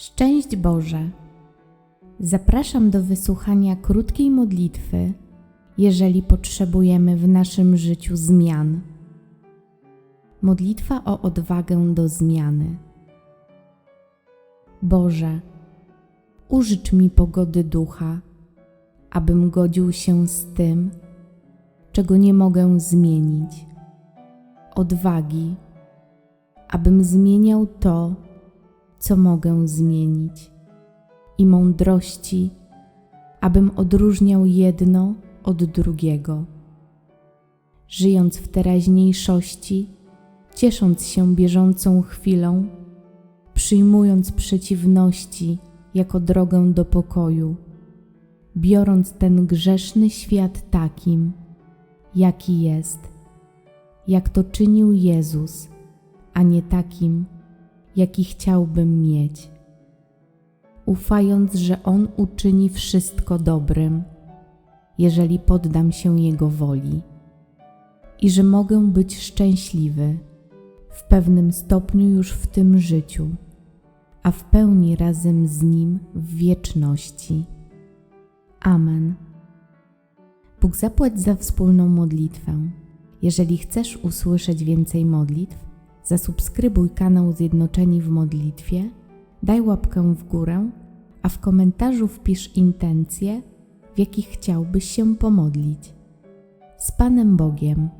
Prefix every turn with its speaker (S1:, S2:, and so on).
S1: Szczęść Boże! Zapraszam do wysłuchania krótkiej modlitwy, jeżeli potrzebujemy w naszym życiu zmian. Modlitwa o odwagę do zmiany. Boże, użycz mi pogody ducha, abym godził się z tym, czego nie mogę zmienić. Odwagi, abym zmieniał to, co mogę zmienić, i mądrości, abym odróżniał jedno od drugiego. Żyjąc w teraźniejszości, ciesząc się bieżącą chwilą, przyjmując przeciwności jako drogę do pokoju, biorąc ten grzeszny świat takim, jaki jest, jak to czynił Jezus, a nie takim, jaki chciałbym mieć. Ufając, że On uczyni wszystko dobrym, jeżeli poddam się Jego woli, i że mogę być szczęśliwy w pewnym stopniu już w tym życiu, a w pełni razem z Nim w wieczności. Amen. Bóg zapłać za wspólną modlitwę. Jeżeli chcesz usłyszeć więcej modlitw, zasubskrybuj kanał Zjednoczeni w Modlitwie, daj łapkę w górę, a w komentarzu wpisz intencje, w jakich chciałbyś się pomodlić. Z Panem Bogiem.